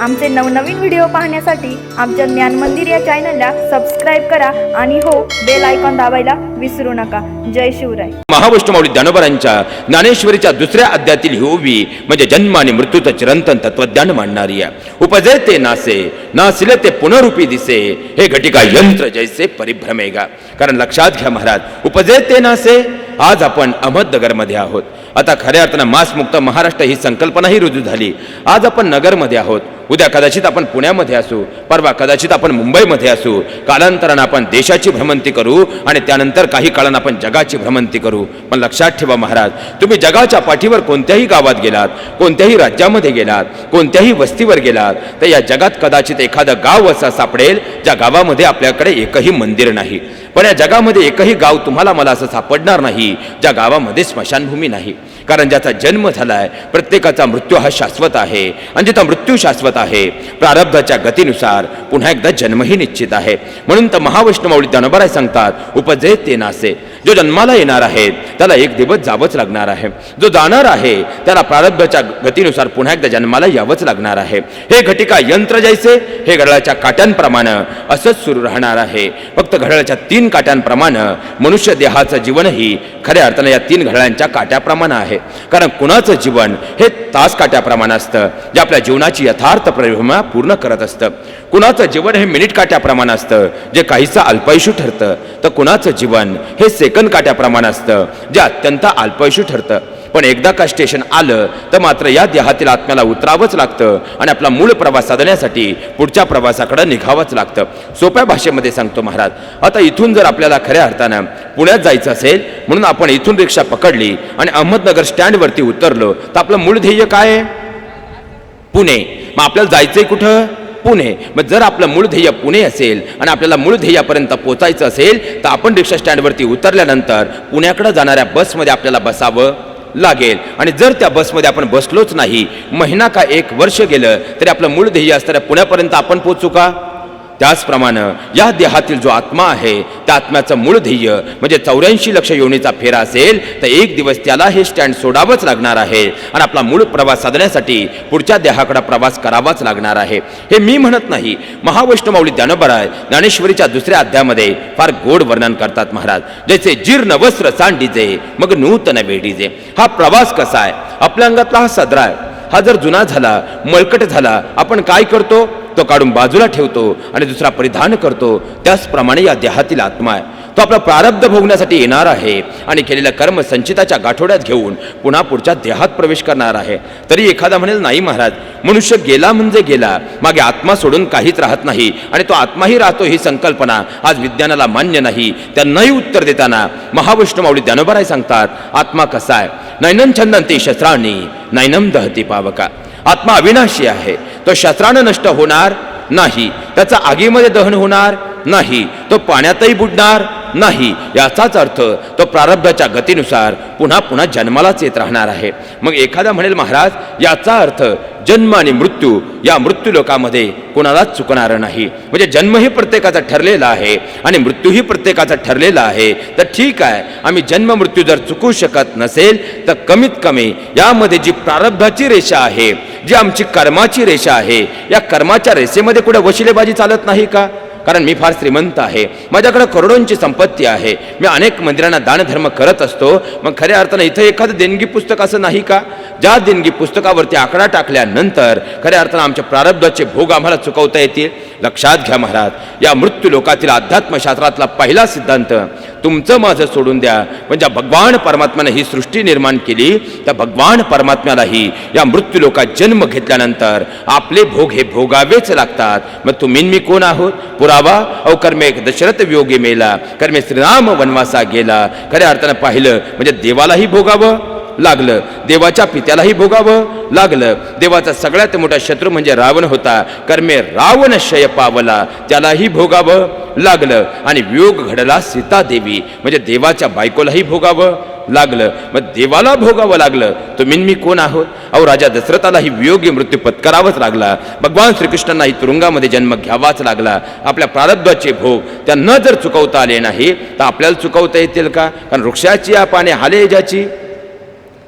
आमचे नवनवीन व्हिडिओ पाहण्यासाठी आमच्या ज्ञान मंदिर या चॅनलला सबस्क्राईब करा आणि हो बेल आयकॉन दाबायला विसरू नका. जय शिवराय. महावैष्णवडी ज्ञानोबरांच्या ज्ञानेश्वरीच्या दुसऱ्या अध्यातील ही ओवी म्हणजे जन्म आणि मृत्यूचं चिरंतन तत्वज्ञान मांडणारी आहे. उपजे ते नासे नासिले ते पुनरुपी दिसे हे घटिका यंत्र जैसे परिभ्रमेगा. कारण लक्षात घ्या महाराज उपजे ते नासे आज आपण अहमदनगरमध्ये आहोत. आता खऱ्या अर्थानं मासमुक्त महाराष्ट्र ही संकल्पनाही रुजू झाली. आज आपण नगरमध्ये आहोत. उद्या कदाचित आपण पुण्यामध्ये असू परवा कदाचित आपण मुंबईमध्ये असू कालांतरानं आपण देशाची भ्रमंती करू आणि त्यानंतर काही काळानं आपण जगाची भ्रमंती करू. पण लक्षात ठेवा महाराज तुम्ही जगाच्या पाठीवर कोणत्याही गावात गेलात कोणत्याही राज्यामध्ये गेलात कोणत्याही वस्तीवर गेलात तर या जगात कदाचित एखादं गाव असं सापडेल ज्या गावामध्ये आपल्याकडे एकही मंदिर नाही. पण या जगामध्ये एकही गाव तुम्हाला मला असं सापडणार नाही ज्या गावामध्ये स्मशानभूमी नाही. कारण ज्याचा जन्म झाला आहे प्रत्येकाचा मृत्यू हा शाश्वत आहे. आणि ज्याचा मृत्यू शाश्वत आहे प्रारब्धाच्या गतीनुसार पुन्हा एकदा जन्मही निश्चित आहे. म्हणून तर महावैष्णवळी ज्ञानोबराय सांगतात उपजे ते नासे. जो जन्माला येणार आहे त्याला एक दिवस जावंच लागणार आहे. जो जाणार आहे त्याला प्रारब्धाच्या गतीनुसार पुन्हा एकदा जन्माला यावंच लागणार आहे. हे घटिका यंत्र जैसे हे घड्याळाच्या काट्यांप्रमाणे असंच सुरू राहणार आहे. फक्त घड्याळाच्या तीन काट्यांप्रमाणे मनुष्य देहाचं जीवनही खऱ्या अर्थानं या तीन घड्याळांच्या काट्याप्रमाणे आहे. कारण कुणाचं जीवन हे तासकाट्याप्रमाणे असतं जे आपल्या जीवनाची यथार्थ परिभ्रमा पूर्ण करत असतं. कुणाचं जीवन हे मिनिट काट्याप्रमाणे असतं जे काहीचं अल्पायुषू ठरतं. तर कुणाचं जीवन हे सेकंद काट्याप्रमाणे असतं जे अत्यंत अल्पायुषू ठरतं. पण एकदा का स्टेशन आलं तर मात्र या देहातील आत्म्याला उतरावंच लागतं आणि आपला मूळ प्रवास साधण्यासाठी पुढच्या प्रवासाकडे निघावंच लागतं. सोप्या भाषेमध्ये सांगतो महाराज आता इथून जर आपल्याला खऱ्या अर्थानं पुण्यात जायचं असेल म्हणून आपण इथून रिक्षा पकडली आणि अहमदनगर स्टँडवरती उतरलो. तर आपलं मूळ ध्येय काय? आहे पुणे. मग आपल्याला जायचंय कुठं? पुणे. मग जर आपलं मूळ ध्येय पुणे असेल आणि आपल्याला मूळ ध्येयापर्यंत पोचायचं असेल तर आपण रिक्षा स्टँडवरती उतरल्यानंतर पुण्याकडे जाणाऱ्या बसमध्ये आपल्याला बसावं लागेल. आणि जर त्या बसमध्ये आपण बसलोच नाही महिना का एक वर्ष गेलं तरी आपलं मूळ ध्येय असणाऱ्या पुण्यापर्यंत आपण पोचू का? त्याचप्रमाणे या देहातील जो आत्मा आहे त्या आत्म्याचं मूळ ध्येय म्हणजे चौऱ्याऐंशी लक्ष योनीचा फेरा असेल तर एक दिवस त्याला हे स्टँड सोडावंच लागणार आहे. आणि आपला मूळ प्रवास साधण्यासाठी पुढच्या देहाकडे प्रवास करावाच लागणार आहे. हे मी म्हणत नाही. महावैष्णवली ज्ञानोबराय ज्ञानेश्वरीच्या दुसऱ्या अध्यायामध्ये फार गोड वर्णन करतात महाराज. जैसे जीर्ण वस्त्र सांडीजे मग नूतन वेडीजे हा प्रवास कसा आहे? आपल्या अंगातला हा सदरा आहे. हा जर जुना झाला मळकट झाला आपण काय करतो? तो काढून बाजूला ठेवतो आणि दुसरा परिधान करतो. त्याचप्रमाणे या देहातील आत्मा आहे. तो आपला प्रारब्ध भोगण्यासाठी येणार आहे आणि केलेल्या कर्म संचिताच्या गाठोड्यात घेऊन पुन्हा पुढच्या देहात प्रवेश करणार आहे. तरी एखादा म्हणेल नाही महाराज मनुष्य गेला म्हणजे गेला. मागे आत्मा सोडून काहीच राहत नाही आणि तो आत्माही राहतो ही संकल्पना. आज विज्ञानाला मान्य नाही. त्यांनाही उत्तर देताना महावैष्णवडी ज्ञानोबराय सांगतात आत्मा कसा आहे? नैनन छंदंती शस्त्राणी नैनम दहती पावका. आत्मा अविनाशी आहे. तो शस्त्रानं नष्ट होणार नाही. त्याचा आगीमध्ये दहन होणार नाही तो पाण्यातही बुडणार नाही. याचाच अर्थ तो प्रारब्धाच्या गतीनुसार पुन्हा पुन्हा जन्मालाच येत राहणार आहे. मग एखादा म्हणेल महाराज याचा अर्थ जन्म आणि मृत्यू या मृत्यू लोकामध्ये कोणालाच चुकणार नाही. म्हणजे जन्मही प्रत्येकाचा ठरलेला आहे आणि मृत्यूही प्रत्येकाचा ठरलेला आहे. तर ठीक आहे आम्ही जन्म मृत्यू जर चुकू शकत नसेल तर कमीत कमी यामध्ये जी प्रारब्धाची रेषा आहे जी आमची कर्माची रेषा आहे या कर्माच्या रेषेमध्ये कुठे वशिलेबाजी चालत नाही का? कारण मी फार श्रीमंत आहे. माझ्याकडे करोडोंची संपत्ती आहे. मी अनेक मंदिरांना दानधर्म करत असतो. मग खऱ्या अर्थानं इथं एखादं देणगी पुस्तक असं नाही का? ज्या देणगी पुस्तकावरती आकडा टाकल्यानंतर खऱ्या अर्थानं आमच्या प्रारब्धाचे भोग आम्हाला चुकवता येतील? लक्षात घ्या महाराज या मृत्यू लोकातील अध्यात्मशास्त्रातला पहिला सिद्धांत तुमचं माझं सोडून द्या. म्हणजे भगवान परमात्म्यानं ही सृष्टी निर्माण केली त्या भगवान परमात्म्यालाही या मृत्यू लोकात जन्म घेतल्यानंतर आपले भोग हे भोगावेच लागतात. मग तुम्ही मी कोण आहोत? पुरावा? अव कर्मे दशरथ वियोगी मेला. कर्मे श्रीराम वनवासा गेला. खऱ्या अर्थानं पाहिलं म्हणजे देवालाही भोगावं. लागलं. देवाच्या पित्यालाही भोगावं लागलं. देवाचा सगळ्यात मोठा शत्रू म्हणजे रावण होता. कर्मे रावण शय पावला. त्यालाही भोगावं लागलं. आणि वियोग घडला सीता देवी. म्हणजे देवाच्या बायकोलाही भोगावं लागलं. मग देवाला भोगावं लागलं. तुम्ही मी कोण आहोत? अहो राजा दशरथालाही वियोगी मृत्यू पत्करावाच लागला. भगवान श्रीकृष्णांनाही तुरुंगामध्ये जन्म घ्यावाच लागला. आपल्या प्रारब्धाचे भोग त्यांना जर चुकवता आले नाही तर आपल्याला चुकवता येतील का? कारण वृक्षाची या पाने हाले ज्याची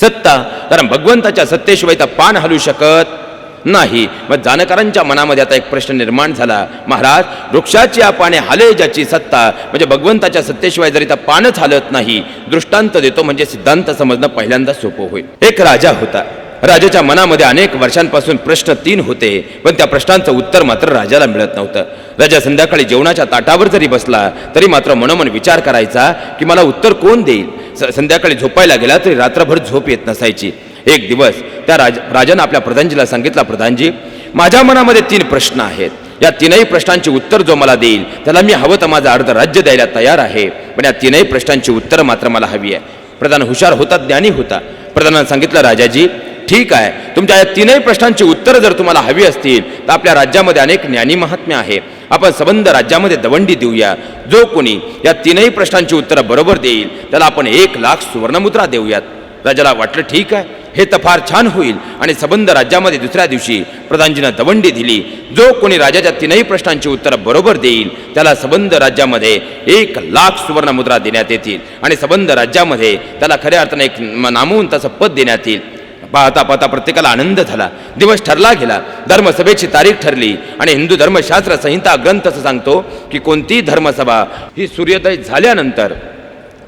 सत्ता. कारण भगवंताच्या सत्तेशिवाय तर पान हलू शकत नाही. मग जानकारांच्या मनामध्ये आता एक प्रश्न निर्माण झाला. महाराज वृक्षाची या पाने हाले ज्याची सत्ता म्हणजे भगवंताच्या सत्तेशिवाय जरी त्या पानच हालत नाही दृष्टांत देतो म्हणजे सिद्धांत समजणं पहिल्यांदा सोपं होईल. एक राजा होता. राजाच्या मनामध्ये अनेक वर्षांपासून प्रश्न तीन होते पण त्या प्रश्नांचं उत्तर मात्र राजाला मिळत नव्हतं. राजा संध्याकाळी जेवणाच्या ताटावर जरी बसला तरी मात्र मनोमन विचार करायचा की मला उत्तर कोण देईल? स- संध्याकाळी झोपायला गेला तरी रात्रभर झोप येत नसायची. एक दिवस त्या राज राजानं आपल्या प्रधानजीला सांगितला प्रधानजी माझ्या मनामध्ये तीन प्रश्न आहेत. या तीनही प्रश्नांची उत्तर जो मला देईल त्याला मी हवं तर माझं अर्ध राज्य द्यायला तयार आहे पण या तीनही प्रश्नांची उत्तर मात्र मला हवी आहे. प्रधान हुशार होता ज्ञानी होता. प्रधानानं सांगितलं राजाजी ठीक आहे. तुमच्या या तीनही प्रश्नांची उत्तरं जर तुम्हाला हवी असतील तर आपल्या राज्यामध्ये अनेक ज्ञानी महात्म्य आहे. आपण संबंध राज्यामध्ये दवंडी देऊया. जो कोणी या तीनही प्रश्नांची उत्तरं बरोबर देईल त्याला आपण एक लाख सुवर्णमुद्रा देऊयात. राजाला वाटलं ठीक आहे हे तर फार छान होईल. आणि संबंध राज्यामध्ये दुसऱ्या दिवशी प्रधानजीनं दवंडी दिली. जो कोणी राजाच्या तीनही प्रश्नांची उत्तरं बरोबर देईल त्याला संबंध राज्यामध्ये एक लाख सुवर्णमुद्रा देण्यात येतील. आणि संबंध राज्यामध्ये त्याला खऱ्या अर्थाने एक नामवून असं पद देण्यात येईल. पाहता पाहता प्रत्येकाला आनंद झाला. दिवस ठरला गेला. धर्मसभेची तारीख ठरली. आणि हिंदू धर्मशास्त्र संहिता ग्रंथ असं सांगतो की कोणतीही धर्मसभा ही सूर्योदय झाल्यानंतर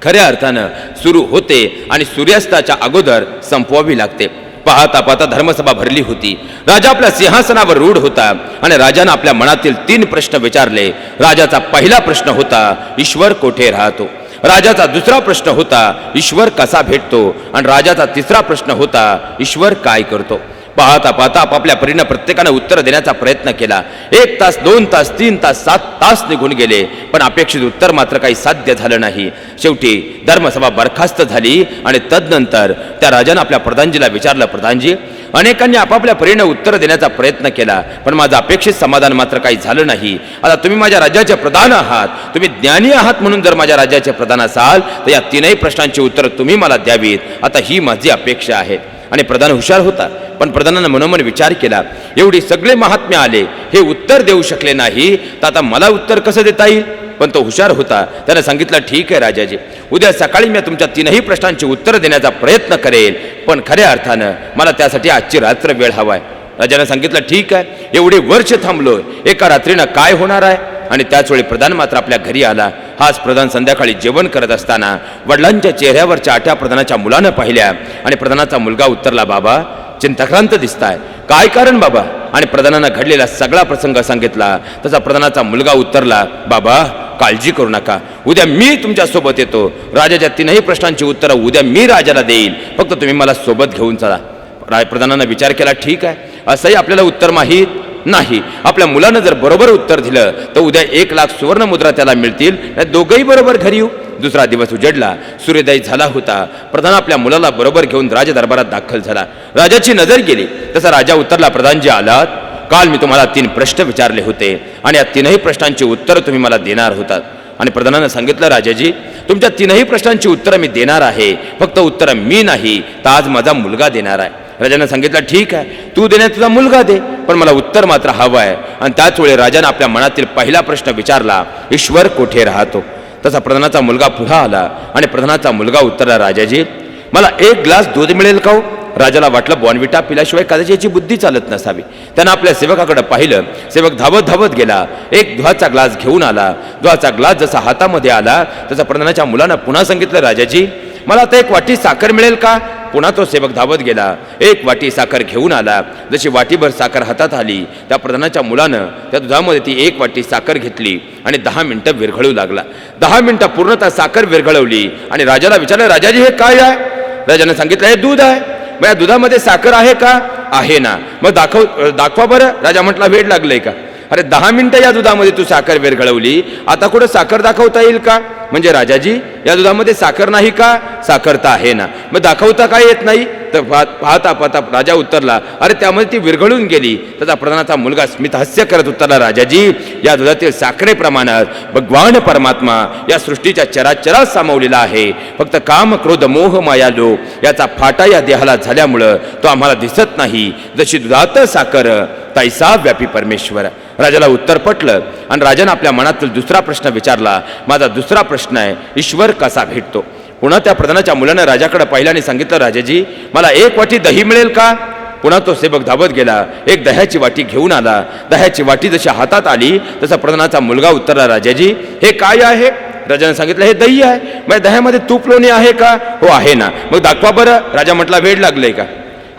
खऱ्या अर्थानं सुरू होते आणि सूर्यास्ताच्या अगोदर संपवावी लागते. पाहता पाहता धर्मसभा भरली होती. राजा आपल्या सिंहासनावर रूढ होता आणि राजानं आपल्या मनातील तीन प्रश्न विचारले. राजाचा पहिला प्रश्न होता ईश्वर कोठे राहतो? राजाचा दुसरा प्रश्न होता ईश्वर कसा भेटतो? आणि राजाचा तिसरा प्रश्न होता ईश्वर काय करतो? पाहता पाहता आपापल्या परीनं प्रत्येकानं उत्तर देण्याचा प्रयत्न केला. एक तास दोन तास तीन तास सात तास निघून गेले पण अपेक्षित उत्तर मात्र काही साध्य झालं नाही. शेवटी धर्मसभा बरखास्त झाली आणि तदनंतर त्या राजानं आपल्या प्रधानजीला विचारलं प्रधानजी अनेकांनी आपापल्या परीनं उत्तर देण्याचा प्रयत्न केला पण माझं अपेक्षित समाधान मात्र काही झालं नाही. आता तुम्ही माझ्या राज्याचे प्रधान आहात. तुम्ही ज्ञानी आहात म्हणून जर माझ्या राज्याचे प्रधान असाल तर या तीनही प्रश्नांची उत्तरं तुम्ही मला द्यावीत. आता ही माझी अपेक्षा आहे. आणि प्रधान हुशार होता पण प्रधानानं मनोमन विचार केला एवढी सगळे महात्म्य आले हे उत्तर देऊ शकले नाही तर आता मला उत्तर कसं देता येईल? पण तो हुशार होता. त्यानं सांगितलं ठीक आहे राजाजी. उद्या सकाळी मी तुमच्या तीनही प्रश्नांची उत्तरं देण्याचा प्रयत्न करेल पण खऱ्या अर्थानं मला त्यासाठी आजची रात्र वेळ हवाय. राजानं सांगितलं ठीक आहे. एवढे वर्ष थांबलोय. एका रात्रीनं काय होणार आहे? आणि त्याचवेळी प्रधान मात्र आपल्या घरी आला. हाच प्रधान संध्याकाळी जेवण करत असताना वडिलांच्या चेहऱ्यावरच्या आठ्या प्रधानाच्या मुलानं पाहिल्या. आणि प्रधानाचा मुलगा उत्तरला बाबा चिंताक्रांत दिसताय. काय कारण बाबा? आणि प्रधानानं घडलेला सगळा प्रसंग सांगितला. तसा प्रधानाचा मुलगा उत्तरला बाबा काळजी करू नका. उद्या मी तुमच्यासोबत येतो. राजाच्या तीनही प्रश्नांची उत्तरं उद्या मी राजाला देईल. फक्त तुम्ही मला सोबत घेऊन चला. राय विचार केला ठीक आहे. असंही आपल्याला उत्तर माहीत नाही. आपल्या मुलानं जर बरोबर उत्तर दिलं तर उद्या एक लाख सुवर्ण मुद्रा त्याला मिळतील. दोघंही बरोबर घरी येऊ. दुसरा दिवस उजडला. सूर्योदय झाला होता. प्रधान आपल्या मुलाला बरोबर घेऊन राजदरबारात दाखल झाला. राजाची नजर गेली. तसा राजा उत्तरला प्रधानजी आलात? काल मी तुम्हाला तीन प्रश्न विचारले होते आणि या तीनही प्रश्नांची उत्तरं तुम्ही मला देणार होतात. आणि प्रधानानं सांगितलं राजाजी तुमच्या तीनही प्रश्नांची उत्तरं मी देणार आहे. फक्त उत्तरं मी नाही तर आज माझा मुलगा देणार आहे. राजानं सांगितलं ठीक आहे तू देण्यात तुझा मुलगा दे पण मला उत्तर मात्र हवं आहे. आणि त्याच वेळी राजानं आपल्या मनातील पहिला प्रश्न विचारला ईश्वर कोठे राहतो? तसा प्रधानाचा मुलगा पुढा आला आणि प्रधानाचा मुलगा उत्तरला राजाजी मला एक ग्लास दूध मिळेल का हो? राजाला वाटलं बॉनविटा पिल्याशिवाय कदाचित याची बुद्धी चालत नसावी. त्यानं आपल्या सेवकाकडे पाहिलं. सेवक धावत धावत गेला. एक दुहाचा ग्लास घेऊन आला. दुहाचा ग्लास जसा हातामध्ये आला तसा प्रधानाच्या मुलानं पुन्हा सांगितलं राजाजी मला आता एक वाटी साखर मिळेल का? पुन्हा तो सेवक धावत गेला. एक वाटी साखर घेऊन आला. जशी वाटीभर साखर हातात आली त्या प्रधानाच्या मुलानं त्या दुधामध्ये ती एक वाटी साखर घेतली आणि दहा मिनटं विरघळू लागला. दहा मिनटं पूर्णतः साखर विरघळवली आणि राजाला विचारलं राजाजी हे काय आहे? राजाने सांगितलं हे दूध आहे. मग या दुधामध्ये साखर आहे का? आहे ना. मग दाखव दाखवा बरं. राजा म्हटला वेळ लागलंय का? अरे दहा मिनिटं या दुधामध्ये तू साखर विरघळवली. आता कुठं साखर दाखवता येईल का? म्हणजे राजाजी या दुधामध्ये साखर नाही का? साखर तर आहे ना. मग दाखवता काय येत नाही? तर पाहता पाहता राजा उत्तरला अरे त्यामध्ये ती विरघळून गेली. त्याचा प्रधानाचा मुलगा स्मित हास्य करत उत्तरला राजाजी. या दुधातील साखरेप्रमाणात भगवान परमात्मा या सृष्टीच्या चराचरात सामावलेला आहे. फक्त काम क्रोध मोह माया लोक याचा फाटा या देहाला झाल्यामुळं तो आम्हाला दिसत नाही. जशी दुधात साखर तैसा व्यापी परमेश्वर. राजाला उत्तर पटलं आणि राजानं आपल्या मनातील दुसरा प्रश्न विचारला. माझा दुसरा प्रश्न आहे ईश्वर कसा भेटतो? पुन्हा त्या प्रधानाच्या मुलानं राजाकडे पाहिलं आणि सांगितलं राजाजी मला एक वाटी दही मिळेल का? पुन्हा तो सेवक धावत गेला. एक दह्याची वाटी घेऊन आला. दह्याची वाटी जशी हातात आली तसा प्रधानाचा मुलगा उत्तरला राजाजी हे काय आहे? राजाने सांगितलं हे दही आहे. मग दह्यामध्ये तूप लोणी आहे का? हो आहे ना. मग दाखवा बरं. राजा म्हटला वेळ लागलंय का?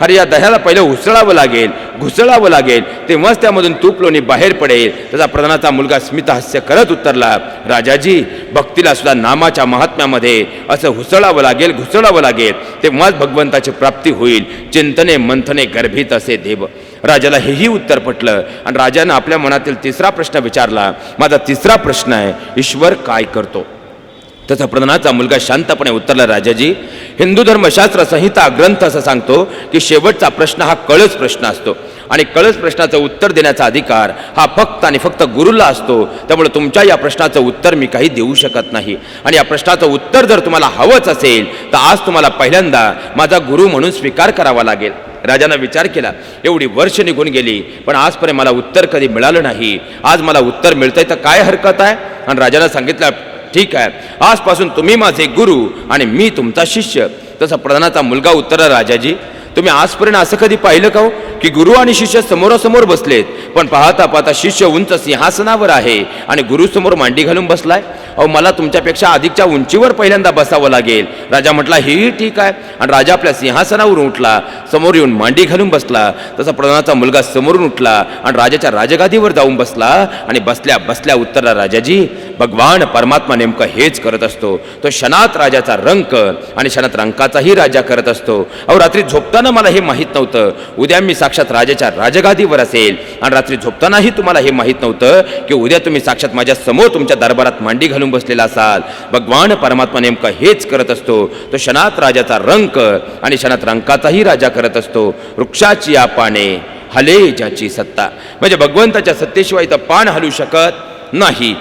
अरे या दह्याला पहिलं उसळावं लागेल घुसळावं लागेल. तेव्हाच त्यामधून तूप लोणी बाहेर पडेल. त्याचा प्रधानाचा मुलगा स्मितहास्य करत उत्तरला राजाजी भक्तीला सुद्धा नामाच्या महात्म्यामध्ये. असं हुसळावं लागेल घुसळावं लागेल. तेव्हाच भगवंताची प्राप्ती होईल. चिंतने मंथने गर्भित असे देव. राजाला हेही उत्तर पटलं आणि राजानं आपल्या मनातील तिसरा प्रश्न विचारला. माझा तिसरा प्रश्न आहे ईश्वर काय करतो? त्याचा प्रधानाचा मुलगा शांतपणे उत्तरला राजाजी हिंदू धर्मशास्त्र संहिता ग्रंथ असं सांगतो की शेवटचा प्रश्न हा कळस प्रश्न असतो. आणि कळस प्रश्नाचं उत्तर देण्याचा अधिकार हा फक्त आणि फक्त गुरुला असतो. त्यामुळे तुमच्या या प्रश्नाचं उत्तर मी काही देऊ शकत नाही. आणि या प्रश्नाचं उत्तर जर तुम्हाला हवंच असेल तर आज तुम्हाला पहिल्यांदा माझा गुरु म्हणून स्वीकार करावा लागेल. राजानं विचार केला एवढी वर्ष निघून गेली पण आजपर्यंत मला उत्तर कधी मिळालं नाही. आज मला उत्तर मिळतंय तर काय हरकत आहे? आणि राजानं सांगितलं ठीक आहे. आजपासून तुम्ही माझे गुरु आणि मी तुमचा शिष्य. तसा प्रधानाचा मुलगा उत्तर राजाजी तुम्ही आजपर्यंत असं कधी पाहिलं का हो? की गुरु आणि शिष्य समोरासमोर बसलेत पण पाहता पाहता शिष्य उंच सिंहासनावर आहे आणि गुरुसमोर मांडी घालून बसलाय? अहो मला तुमच्यापेक्षा अधिकच्या उंचीवर पहिल्यांदा बसावं लागेल. राजा म्हटला हेही ठीक आहे. आणि राजा आपल्या सिंहासनावरून उठला समोर येऊन मांडी घालून बसला. तसा प्रधानाचा मुलगा समोरून उठला आणि राजाच्या राजगादीवर जाऊन बसला आणि बसल्या बसल्या उत्तरला राजाजी भगवान परमात्मा नेमकं हेच करत असतो. तो क्षणात राजाचा रंक आणि क्षणात रंकाचाही राजा करत असतो. अहो रात्री झोपताना मला हे माहीत नव्हतं. उद्या मी साक्षात राजाच्या राजगादीवर असेल. आणि रात्री झोपतानाही तुम्हाला हे माहीत नव्हतं की उद्या तुम्ही साक्षात माझ्यासमोर तुमच्या दरबारात मांडी घालून बसलेला असाल. भगवान परमात्मा नेमकं हेच करत असतो. तो क्षणात राजाचा रंक आणि क्षणात रंकाचाही राजा करत असतो. वृक्षाची या पाने हले ज्याची सत्ता. म्हणजे भगवंताच्या सत्तेशिवाय तर पान हलू शकत नाही.